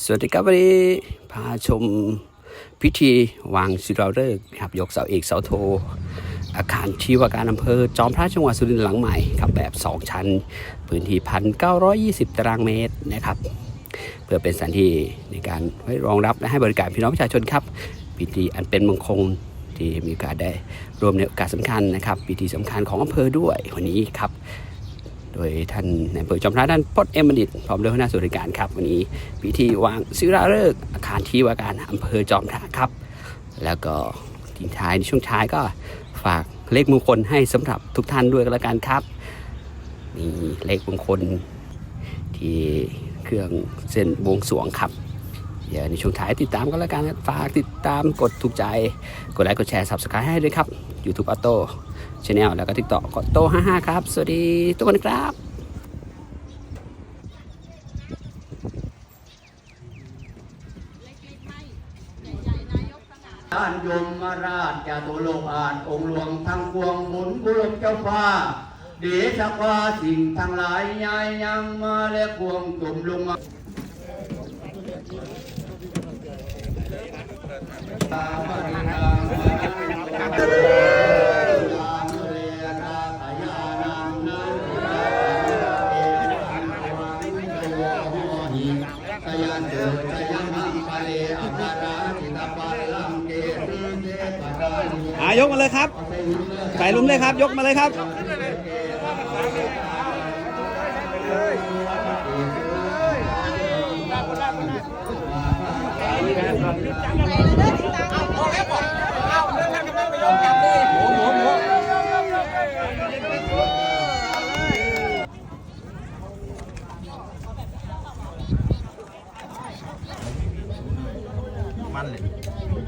สวัสดีครับวันนี้พาชมพิธีวางศิลาฤกษ์ครับยกเสาเอกเสาโท อาคารที่ว่าการอำเภอจอมพระจังหวัดสุรินทร์หลังใหม่ครับแบบ 2 ชั้น พื้นที่ 1,920 ตารางเมตรนะครับ เพื่อเป็นสถานที่ในการไว้รองรับและให้บริการพี่น้องประชาชนครับ พิธีอันเป็นมงคลที่มีโอกาสได้รวมในโอกาสสำคัญนะครับ พิธีสำคัญของอำเภอด้วยวันนี้ครับ โดยท่านนายอำเภอจอมพระท่านพจน์เอมบดิตพร้อมด้วยหัวหน้าส่วนราชการครับ วันนี้พิธีวางศิลาฤกษ์อาคารที่ว่าการอำเภอจอมพระครับ แล้วก็ทิ้งท้ายในช่วงท้ายก็ฝากเลขมงคลให้สำหรับทุกท่านด้วยกันแล้วกันครับมีเลขมงคลที่เครื่องเส้นบวงสวงครับ เดี๋ยวในช่วงท้ายติดตามกันแล้วกันฝากติดตามกดถูกใจ กดไลค์กดแชร์ subscribe ให้ด้วยครับ YouTube Auto Channel แล้วก็ TikTok กดโต55 ครับ สวัสดีทุกคนครับท่านยมมาราชจาตุโลกอาจองค์หลวงทั้งปวงหมุนบุรุษเจ้าฟ้าเดชะควาสิ่งทั้งหลายยายยังมาและพวงตุ่มลงมา อตังวังกโยโหหิตยันเถิดตยังหังปะเลอภาราติตาปัลลังเกติเตปะรานิอายกมาเลยครับใส่ลุมเลยครับ ยกมาเลยครับ มันเลย